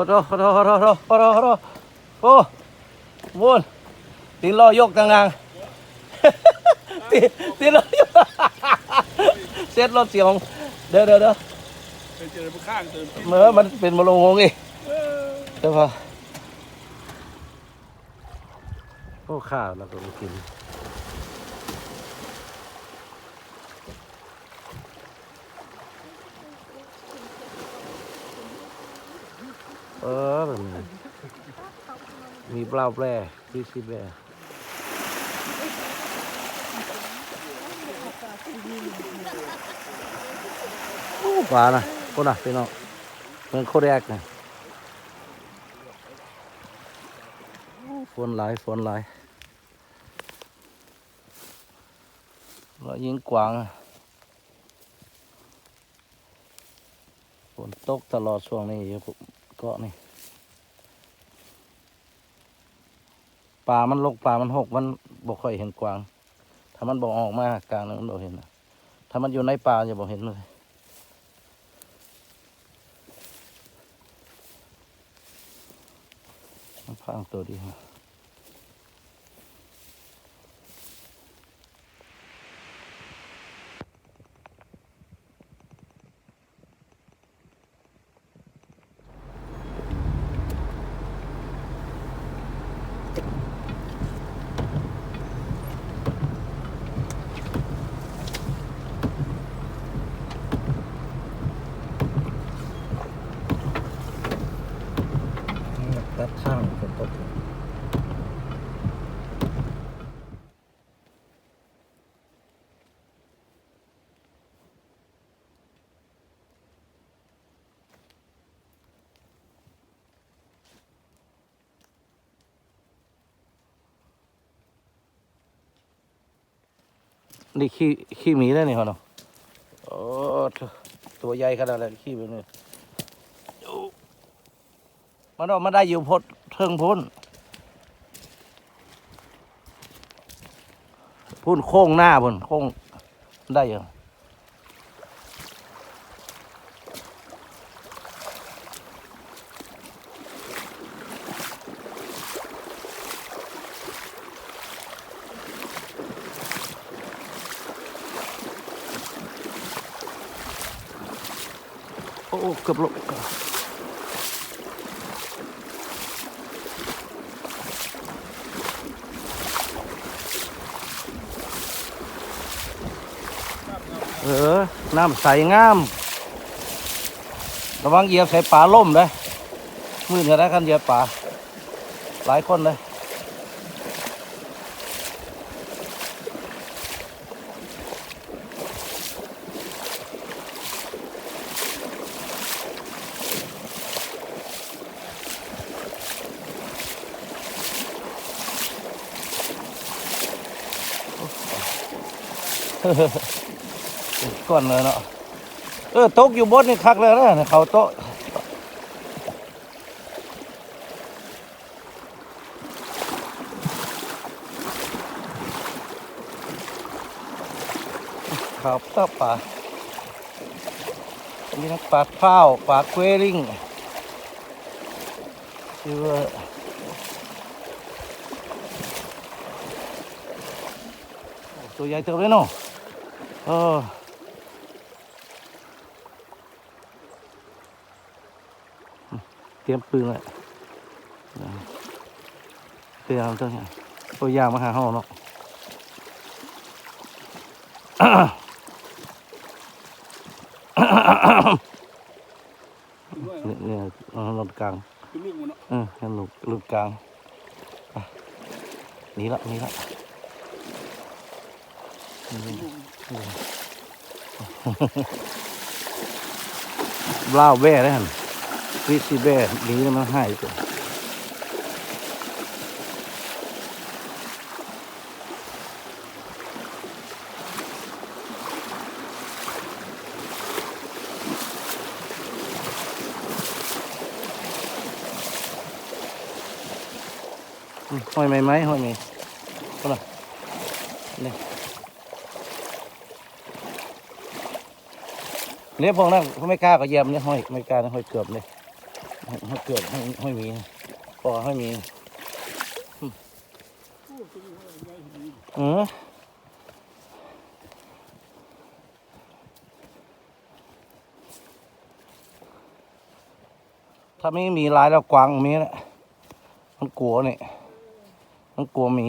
อ้โอ้โหโอ้โหโอ้โหโอ้โหโอ้โหโอ้มนตีนล้อยกต่างนางตีตีนล้อยกเซ็ตรถเสียงเดี๋ยวเดี๋ยวเดี๋ยวไปเจอผู้ข้างเติมเมื่อมันเป็นมะลงงงอีกเดี๋ยวพอโอ้ข้าวแล้วก็กิน เออ มีเปล่าแปรซีซีแปรโอ้ปลานะคนน่ะพี่น้องเหมือนโคแรกนะฝนไหลฝนไหลายเรายิงกวางฝนตกตลอดช่วงนี้อยู่ เกาะนี่ป่ามันลกป่ามันหกมันบ่ค่อยเห็นกวาง ถ้ามันบอกออกมากลางนั้นมันบ่เห็นนะถ้ามันอยู่ในป่าจะบ่เห็นเลยพังตัวดีฮะตัดข้างเป็นต้น นี่ขี้ขี้หมีได้นี่เขาเนาะโอ้ตัวตัวใหญ่ขนาดนั้นขี้แบบนี้มันออกมาได้อยู่พดเทิงพ้นพุ่นโค้งหน้าพุ่นโค้งได้ยัง โอ้เกือบลบเออ น้ำใสงาม ระวังเหยียบใส่ป่าล่มเลยมือจะได้กันเหยียบป่า หลายคนเลย ก่อนเลยเนาะเออโต๊ะอยู่บนนี่คักเลยนะเขาโต๊ะเขาวต้ปลาอันนี้นะปลาข้าวปลาเกวริงชื่อว่าตัวใหญ่เตัวเลยเนาะ อเตรียมปืนเลยเตรียมตัวนี้ตัวยางมาหาห้องเนาะเนี่ยเนี่ยเอาลงกลางคืมันเออให้ลูกลูกกลางนี่ละนี่ละ หนีบล้าวแบ่ได้หันวิซีแบ่หนีแล้วมันหายไปห้อยไหมไหมห้อยไหมก็ล่ะนี่ เนี่ยพวกนั้นเขาไม่กล้าก็เยี่ยมเนี่ยห้อยไม่กล้าห้อยเกือบเลยห้ให้เกิดให้ให้มีพอห้มีโอ้ตัวนี้ว่าไงดีเออถ้าไม่มีลายแล้วกวางมีแหละมันกลัวนี่มันกลัวมี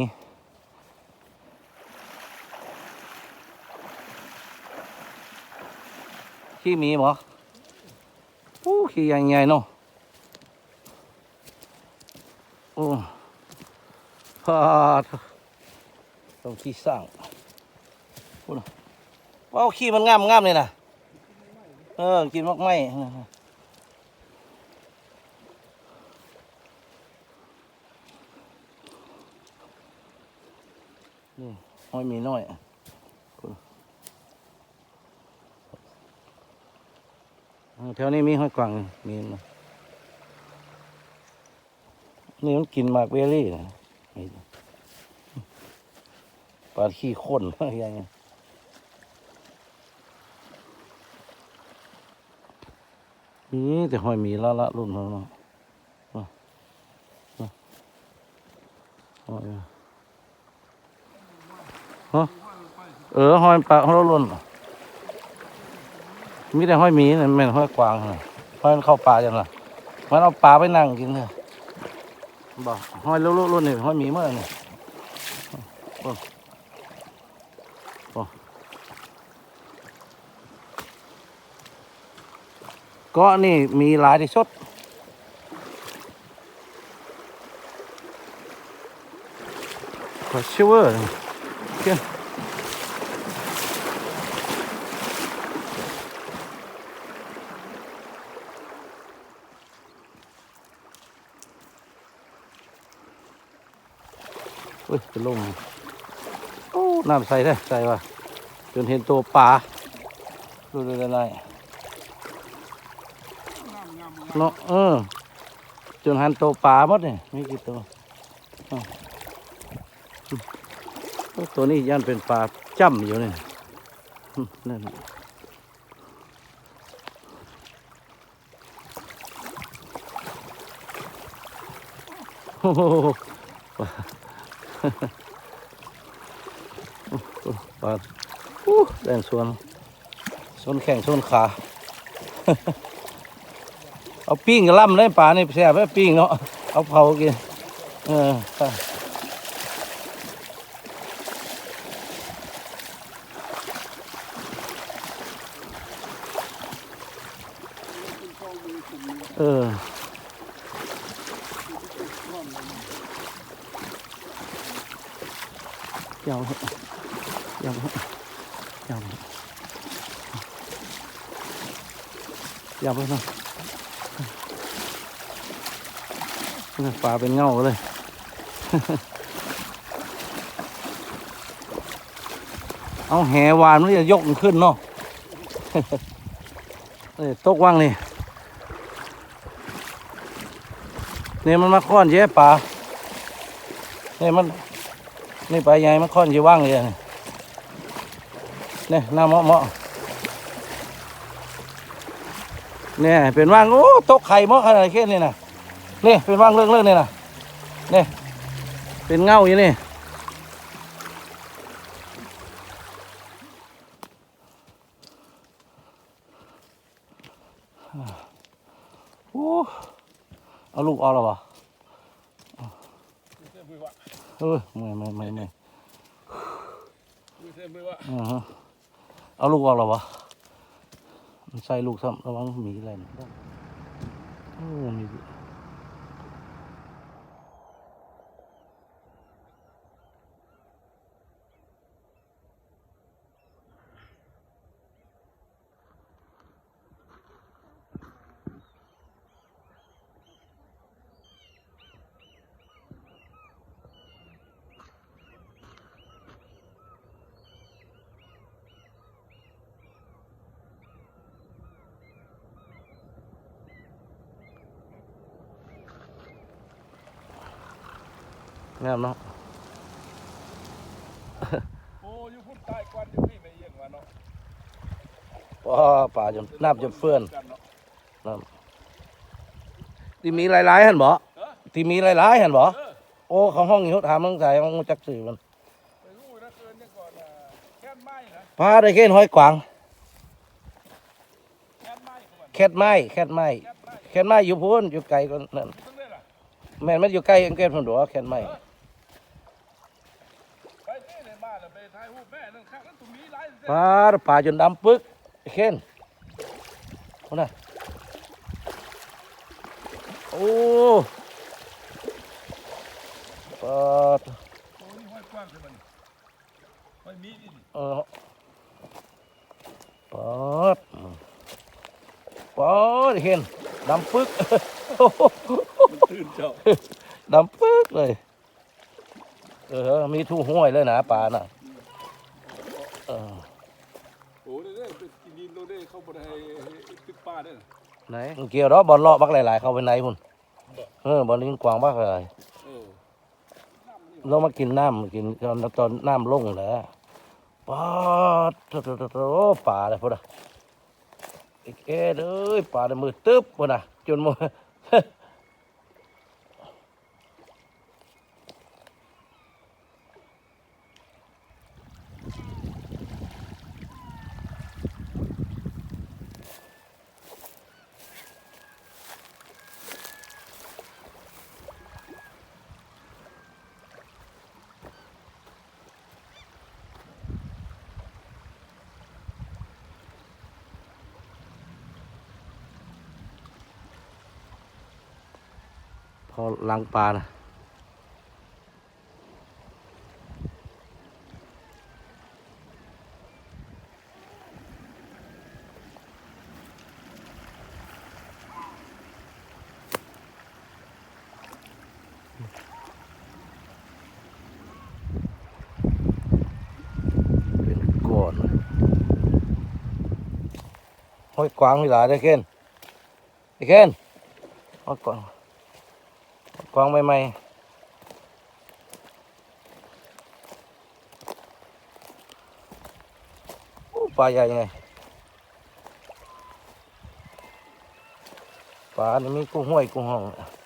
ขี้มีเหรออู้ขี้ใหญ่ๆเนาะโอ้ฮาดต้องขี้สร้างพูดว่าขี้มันงามงามเลยนะเออ กินมากไหมนี่ห้อยมีน้อยนะเออ แถวนี้มีห้อยกวางมีนะนี่มันกินมากเบอร์รี่นะปลาขี้ข้นอะไรอย่างเงี้ยนี่แต่หอยมีละละรุ่นเขาเนาะเอาเอาเออหอยปลาห้อยรุ่น มีแต่ห้อยหมีนะไม่นห้อยกวางนะห้อยมันเข้าป่าจังล่ะมันเอาปลาไปนั่งกินเถอบอกห้อยรุ่นรุ่นนี่ห้อยหมีเมื่อนี่ก็นี่มีหลายที่สุดก็ชิวเวอ ร์เกี่ยเฮ้ยจะลงโอ้น้ำใสได้ใสว่ะจนเห็นตัวปลาดูดูได้ไรเนาะเออ จนหันโตวปลาหมดเนี่ยมีกี่ตัวโอ้ตัวนี้ยันเป็นปลาจ้ำอยู่เนี่ยนั่นโอ้โห ปลาอู้แดงส่วนส่วนแข่งส่วนขา เอาปิ้งกับล่ำเลยป่านี่แซ่บเลยปิ้งเนาะ เอาเผากิน เออเออเดี๋ ยาวยาวยาวยาวไปหน่อยปลาเป็นเงาเลยเอาแหวานมันจะยกมันขึ้นเนาะเอ้ยตกว่างนี่เนี่ยมันมาค้อนเย้ปลาเนี่ยมัน นี่ปลาใหญ่มันค้อนเย้ว่างเลยนี่เนี่ยหน้าเมาะเมาะเนี่ยเป็นว่างโอ้ตกไข่เมาะขนาดแค่นี้นะนี่เป็นว่างเรื่องเรื่องนี่นะนี่เป็นเงาอยู่นี่โอ้เอาลูกเอาแล้ววะ มือเส้นมือวะ เออไม่ไม่ไม่ไม่มือเส้นมือวะอือฮะเอาลูกเอาแล้ววะมันใส่ลูกซ้ำระวังหมีอะไรนะโอ้มี งามเนาะโอ้ยพุ่นตายกวนอยู่พี่ไม่เยี่ยงวะเนาะว้าป่าจนน้ำจนเฟื่อนกันเนาะน้ที่มีหลายๆหันบ่เออที่มีหลายๆหันบ่เออโอ้เขาห้องอยู่ถามตั้งใจห้องจักสื่อมันไปรู้นะเกินเนี่ยก่อนอะแค่นไม้นะพาได้เข็นห้อยกวางแค่นไม้ก่อนแคทไม้แคทไม้แค่นไม้แคทไม้อยู่พูนอยู่ไกลกว่านั่นต้องได้ล่ะแม่นมันอยู่ใกล้อังเกตผมดูว่าแคทไม้ ไปที่ในบ้านแล้วไปถ่ายรูปแม่นั่งข้างนั้นตรงนี้หลายเส้น ปลาปลาจนดำปึกไอ้เข็นคนน่ะโอ้ปลาโอ้นี่ห้อยกว้างใช่ไหมห้อยมีดนี่เออปอดปอดเห็นดำปึกมันตื่นเจ้าดำปึกเลย เออ มีทูห้วยเลยนะปลาน่ะเออ โอ้เนี่ยไป กินดินโดนได้เข้าไปในตึกป้าได้น่ะไหนเกี่ยวดอกบอลเลาะบักหลายๆเข้าไปในพุ่นเออบอลลิงกวางบักหลายเออเรามากินน้ำกินตอนตอนน้ำลงแล้วปาดโตตตตโอ้ป่าเลยพุ่นอะเอ๊ะเอ้ยป่าเลยมือตึ๊บพุ่นอะจนมือ พอล้างปลานะเป็นก้อนห้อยกวางมีหลายได้อเคนไอ้เคนห้อยกวาง กวางใหม่ๆปลาใหญ่ไงปลานี่มีกุ้งห้วยกุ้งห้องง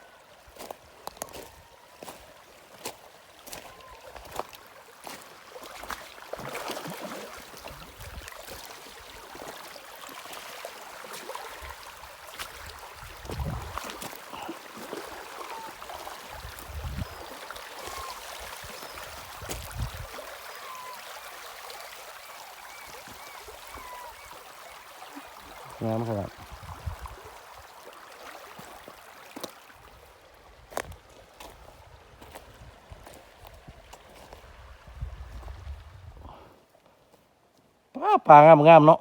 ปลาปลางามงามเนาะ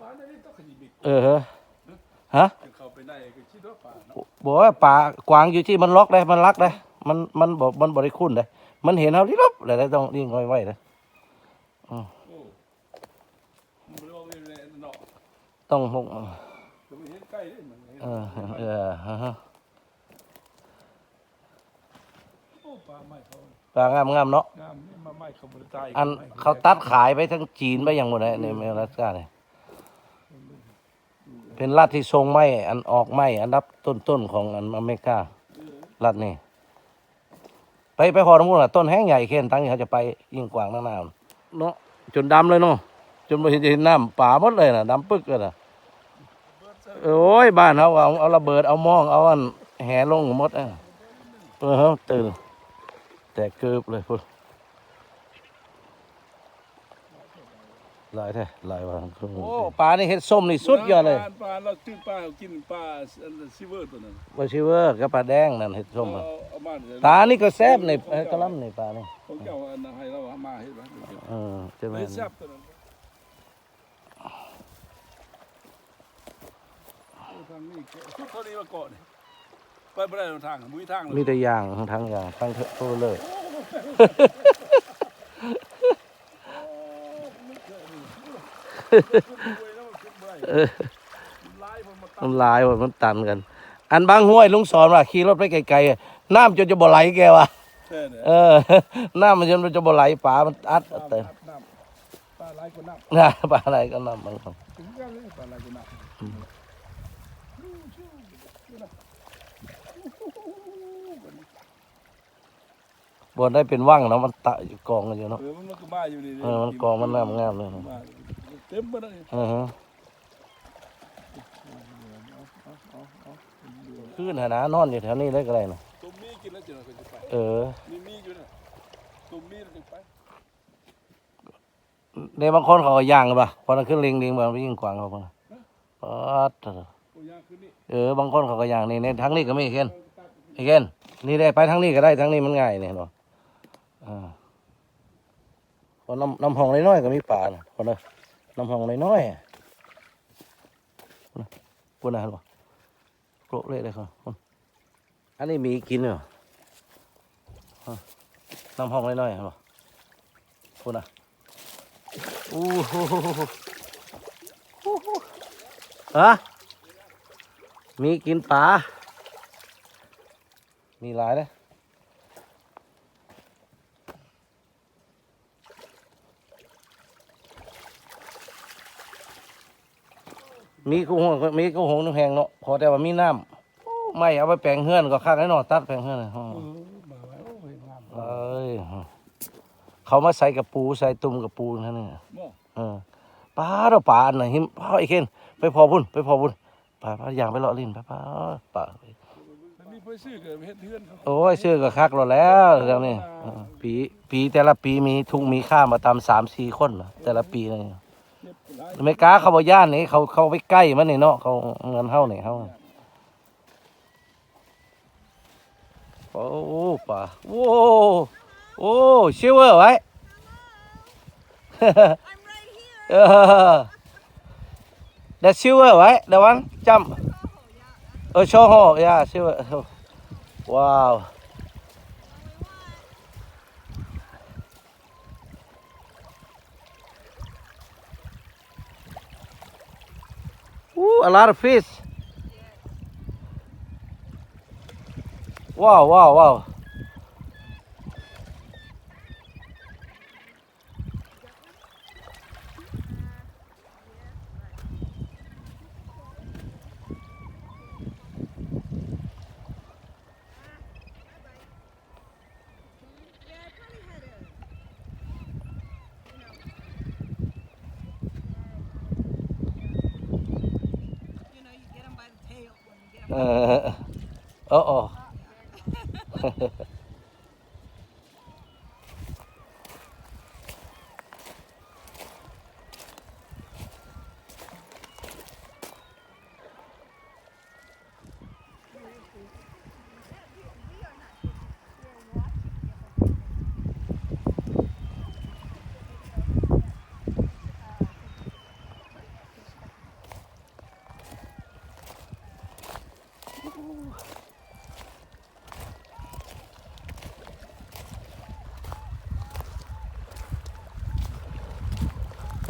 ป้าในนี้ต้องขยิบเออฮะฮะเขาไปได้ก็คิดว่าป่าบอกว่าป่ากวางอยู่ที่มันล็อกได้มันรักได้มันมันบอกมันบริคุณได้มันเห็นเขาที่ลบเลยได้ต้องยิ่งไว้ไว้เลยโอ้มันไม่รู้ว่าเป็นอะไรเนาะต้องหกจะไม่เห็นใกล้ได้เออเออฮะฮะโอ้ ปลาไม้เขาปลางามงามเนาะ งามนี่มาไม้เขาบริตายอันเขาตัดขายไปทั้งจีนไปอย่างหมดเลยในเมลัสกาเนี่ย เป็นรัฐที่ทรงไม้อันออกไม้อันดับต้นๆของอันอเมริการัฐนี่ ไปไปหอน้ำมูลน่ะต้นแห้งใหญ่เข็นตั้งที่เขาจะไปยิ่งกว้างนั่งน้ำเนาะจนดำเลยเนาะจนไม่เห็นจะเห็นน้ำป่าหมดเลยน่ะดำปึ๊กเลยน่ะโอ้ยบ้านเขาเอาเอาระเบิดเอาหมองเอาอันแห่ลงหมดอะเออเขาตื่น แต่เกือบเลยพุ่นหลายแท้หลายว่าโอ้ปลานี่เฮ็ดส้มนี่สุดยอดเลย ปลาเราตื้อปลาเรากินปลาซิเวอร์ตัวนั้นบ่ชิเวอร์กับปลาแดงนั่นเฮ็ดส้มอะเอาเอามาเดี๋ยวตานี่ก็แซ่บในเอ้ยกะหล่ำนี่ปลานี่ผมจะเอาอันนั้นให้เราเอามาให้บ้างเออใช่ไหมไม่แซ่บตัวนั้นโอ้ทางนี้สุดเท่านี้มาเกาะนี่ ไปไม่ได้ทางมุ้ยทางเลยมีแต่อย่างทั้งอย่างทั้งโทเลยเออลายผมมาตัมันลายว่ามันตันกัน อันบางห้วยลุงสอนว่าขี่รถไปไกลๆอะน้ำจนจะบ่ไหลแกว่ะแค่เนี่ยเออ น้ำมันจนมันจะบ่ไหลปลามันอัดปลาเต็มน้ำปลาลายกว่าน้ำน่าปลาอะไรก็น้ำมันครับ ถึงกันเลยปลาลายกว่าน้ำ บนได้เป็นว่างเนาะมันตะอยู่กองกันอยู่เนาะ เออมันมันก็มาอยู่นี่เออมันกองมันน้ำงามเลยมาเต็มไปเลยเออฮะขึ้นหาหนานอนอยู่แถวนี้ได้ก็ได้นะตุ่มมีกินแล้วจะเราจะไปเออมีมีอยู่นะตุ่มมีเราจะไปในบางคนเขาก็ย่างกันปะพอมันขึ้นลิงลิงมันไปยิงกวางเขาปะปัดโอ้ยางคืนนี้เออบางคนเขาก็ย่างนี่ในทั้งนี้ก็ไม่เห็นไอ้เห็นนี่ได้ไปทั้งนี้ก็ได้ทั้งนี้มันง่ายเนี่ยเนาะอ่า พอน้ำน้ำห้องน้อยๆก็มีป่านะพอนอะน้ำห้องน้อยๆอะพูนะเห็นปะโปะเลยเลยครับอันนี้มีกินเหรอน้ำห้องน้อยๆเห็นปะพูดนะอู้หูฮะมีกินปลามีหลายเลย มีกุ้งหงมีกุ้งหงน้ำแหงเนาะพอแต่ว่ามีน้ำโอ้ไม่เอาไปแปลงเฮือนก็คักไอ้เนาะตัดแปลงเฮือนเลยเออมาไว้โอ้ยงามเอ้ยเขามาใส่กับปูใส่ตุ่มกับปูนั่นนี่บ่เออปลาเราปลาอันไหนหิมพ่อไอ้เคนไปพอพุ่นไปพอพุ่นปลาปลาอย่างไปเลาะลิ้นปลาปลาปลามันมีเพื่อซื้อเกิดเฮ็ดเฮือนเขาโอ้ยชื่อก็คักเราแล้วเรื่องนี้เออปีปีแต่ละปีมีทุกมีค่ามาตามสามสี่คนน่ะแต่ละปีนี่เฮ็ดหลาย อเมริกาเขาบอกย่านนี่เขาเขาไปใกล้มันนี่เนาะเขาเงินเท่านี่เขาโอ้ป่าโอ้โอ้เชิวเวอไว้ I'm right here. เออ that silver right the one jump Oh, yeah. เออโชโห yeah silver ว้ Ooh, a lot of fish. Wow, wow, wow. เ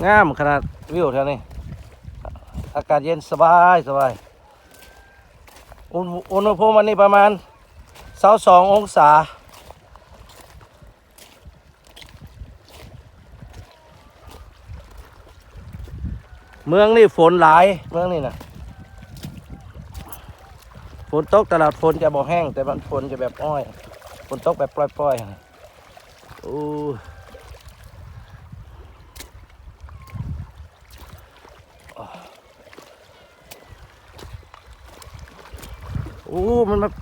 งามขนาดวิวแถวนี้ อากาศเย็นสบายสบายอุณอุณหภูมิวันนี้ประมาณเสาสององศา เมืองนี่ฝนหลาย เมืองนี่นะฝนตกตลาดฝนจะบ่แห้ง แต่มันฝนจะแบบอ้อย ฝนตกแบบปล่อยๆโอ้ อ้มันแบ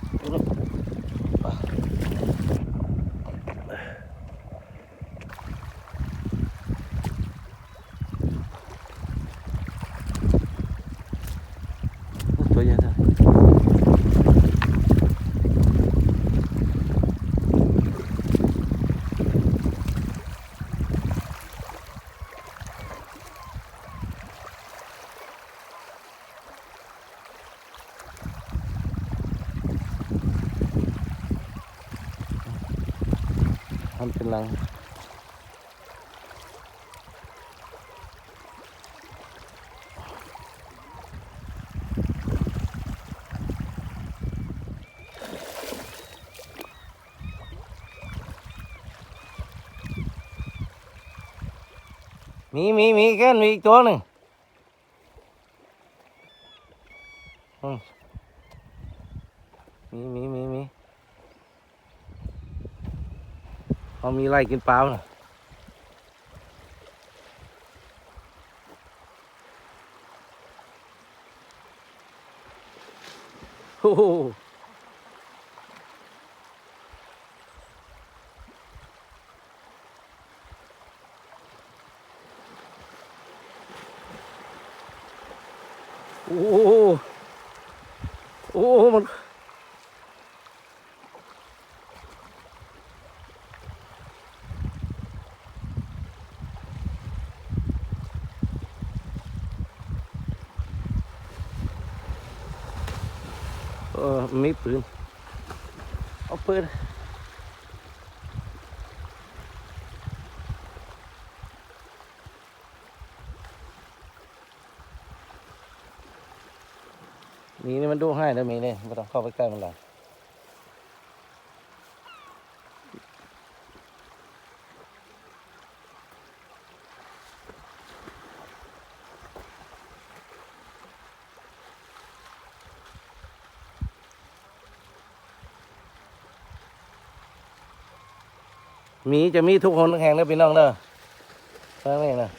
ทำเป็นรังมีมีมีแค่นมีอีกตัวหนึ่งอืมมีมีมีมี เขามีไล่กินเปล่าน่ะโอ้โหโอ้โหโอ้โหมัน เออมี ปืน เอาปืนมีนี่มันดูให้แล้วมีนี่ไม่ต้องเข้าไปใกล้มันหรอก มีจะมีทุกคนทุกแห่งเลยพี่น้องเด้อฟังนี่นะ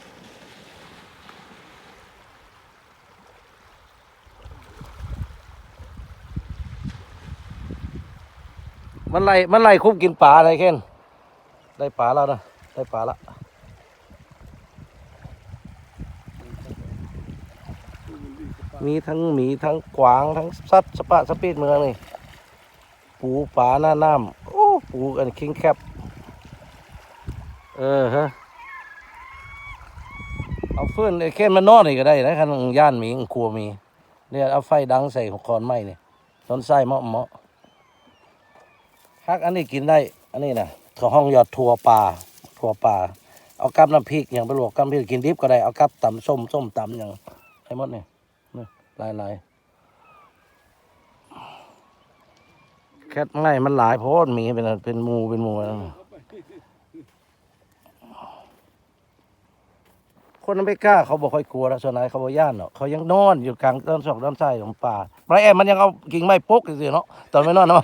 มันไล่มันไล่คุบกินปลาอะไรเค้นได้ปลาแล้วนะได้ปลาละมีทั้งหมีทั้งกวางทั้งสัตว์สปะสปีดเมืองนี่ปูปลาหน้าน้ำโอ้ปูอันคิงแคบ เออฮะเอาฟืนไอ้เข้นมานอนนี่ก็ได้นะคันย่านมีกลัวมีเนี่ยเอาไฟดังใส่หัวคอนไม้นี่ต้นไส้เหมาะเหมาะฮักอันนี้กินได้ อันนี้นะเขาห้องยอดถั่วปลาถั่วปลาเอากับน้ำพริกอย่างไปลวกกับพริกกินดิบก็ได้เอากับตำส้มส้มตำอย่างไอ้หมดเนี่นี่ลายลายแคทไงมันหลายโพดหมีเป็นเป็นหมูเป็นหมูอะไคนอเมริกาเขาบอกค่อยกลัวแล้วส่วนไหนเขาบอกย่านเนาะเขายังนอนอยู่กลางต้นสองต้นไทรของป่าไรแอมมันยังเอากิ่งไม้ปกสิเนาะตอนไม่นอนนะ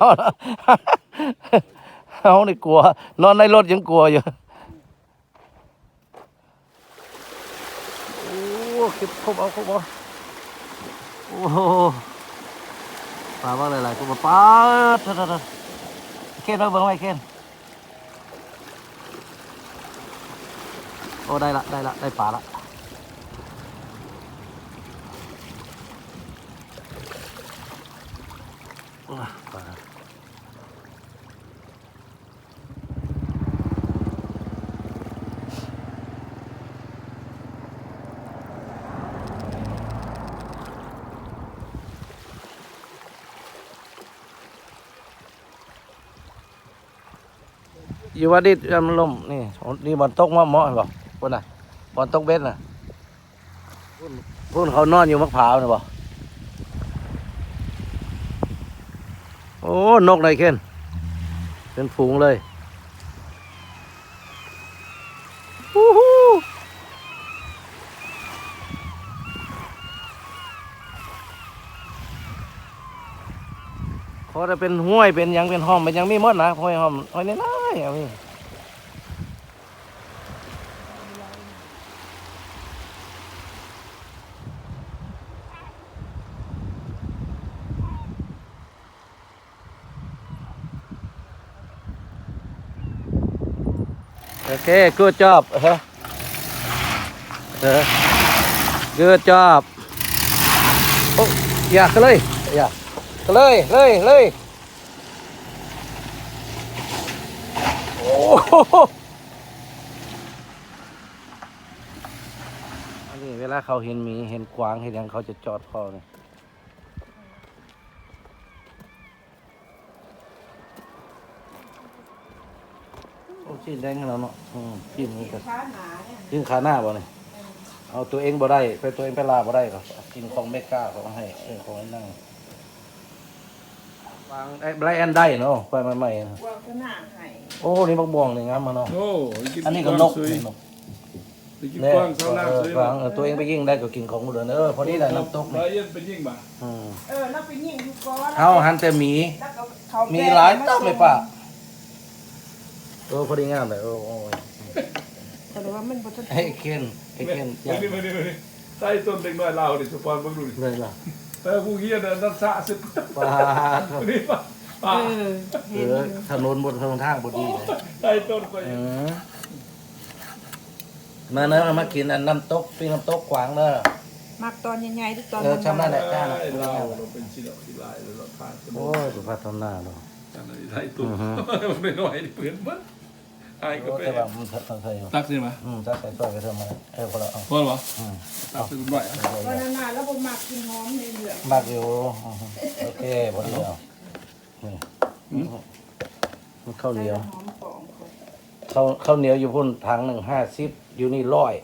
เขาเนี่กลัว นอนในรถยังกลัวอยู่โอ้เก็บครบเอาครบเอาโอ้โหปลาบ้างหลายๆก็มาปลาเถอะๆเคนเอาเบิ่งไว้เคนโอ้ได้ละได้ละได้ปลาละ อยู่วัดดิษยำลมนี่นี่บอลตกมาเหมาะบ่พุ่นน่ะบอลตกเบ็ดน่ะพุ่นพุ่นเขานอนอยู่มะพร้าวน่ะบ่โอ้นกไหนเค้นเป็นฝูงเลยฮู้ฮู้พอจะเป็นห้วยเป็นยังเป็นห้อมเป็นยังไม่หมดนะห้วยห้อมห้วยน้อยๆอย่นี้โอเค good job เออเออ good job โอ้อยากเลย อันนี้เวลาเขาเห็นหมีเห็นกวางเห็นหยังเขาจะจอดคอเนี่ยโอ้ชิ้นแดงขนาดเนาะอืมจิ้มนี่ก็ขาหนาเนี่ยกินขาหน้าบ่เนี่ยเอาตัวเองบ่ได้ไปตัวเองไปลาบ่ได้ก็กินของเมก้าเขาให้เออของให้นั่ง วางไอ้ไบรอันได้เนาะไปใหม่ๆนะว่าก็หนาให้โอ้นี่บักบวงนี่งามมาเนาะ โอ้อันนี้ก็นกซุยนกไปกินเนี่ยกว้างเช้าหน้าเออซื้อกวางเออตัวเองไปยิงได้ก็กินของกูเดินเออพอดีได้น้ำตกร้นี่อยเย็นเป็นยิ่งบ่าอืมเออแล้วไปยิงอยู่ก่อนเฮาหันแต่หมี แล้วก็เขามีมีหลายต้นเลยป่ะเออพอดีงามเลยโอ้โอ้ยแต่ว่ามันบ่ทันไอ้เคนไอ้เคนไม่ได้ไม่ได้ไม่ได้ใต้ต้นเด็กน้อยเราดิสปอนบังดูดิเลยล่ะ แต่ผู้เฮียเดินนันสะสิบป้าดนี่ป่ะป่าเออเออถนนบนถนนทางบดีเลยใต้ต้นก็อืมมาเนอะมากินอันน้ำตกปิ้งน้ำตกกวางเนอะ มักตอนใหญ่ๆทุกตอนเออจำได้แหละเราเราเป็นชิ้นเราที่ลายเราทานกันโอ้ยสุภาพทำหน้าเนาะจังเลยไทยตุ้มไม่น้อยนี่เพื่อนมัน ไอ้ก็โอ้เป็แต่นว่ามันใส่อยู่ตักใช่ไหมอืมถ้าใส่ซอยก็เท่ามาเออพอละเอาพอหรออืมตักเป็นหน่อยวันนั้นน่ะแล้วบ่มักกินหอมในเหลืองมากอยู่อืมโอเคพอดีแล้วนี่มันข้าวเหนียวหอมปองคนข้าวข้าวเหนียวอยู่พุ่นถังหนึ่งห้าสิบอยู่นี่ร้อย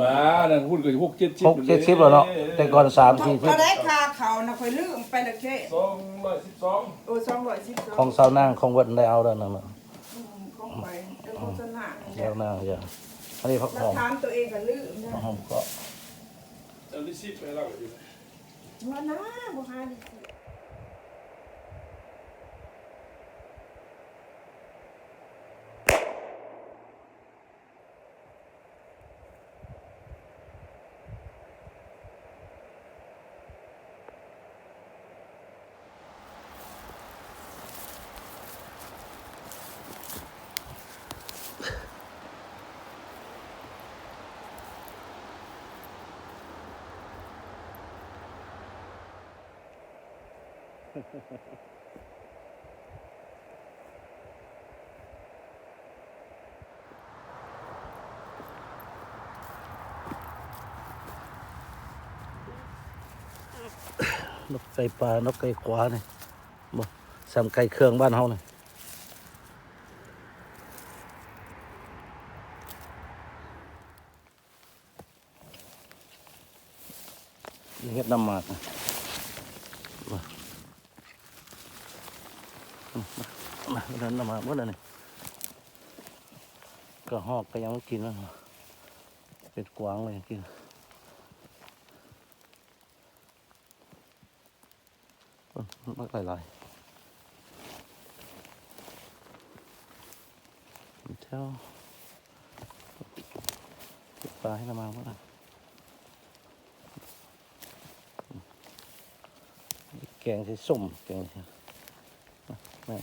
มานั่นพูดกับพวกเจ็ดชิปหกเจ็ดสิบแล้วเนาะแต่ก่อนสามสี่สิบเขาได้คาเขานะค่อยลืมไปละแค่สองร้อยสิบสองโอ้210ของสาวนางของวันได้เอาแล้วนั่นน่ะ ของไปเดี๋ยว โฆษณาสาวนางอย่าอันนี้พักแล้หวอมถามตัวเองก็ลืมนะหอมก็ เอาที่ชิปไปแล้วอยู่ว่านะบ่หาดิ นกไก่ปลานกไก่ขวาเนี่ยบ่สามไก่เครื่องบ้านเฮาเนี่ยเฮ็ดน้ำหมากนะมา มาเดินน้ำหมากหมดแล้วนี่ก็หอกก็ยังไม่กินแล้วเป็นกวางเลยกินมักหลายๆเท่าปลาให้ละมาเมื่อไหร่แกงใส่ส้มแกงใส่ แม่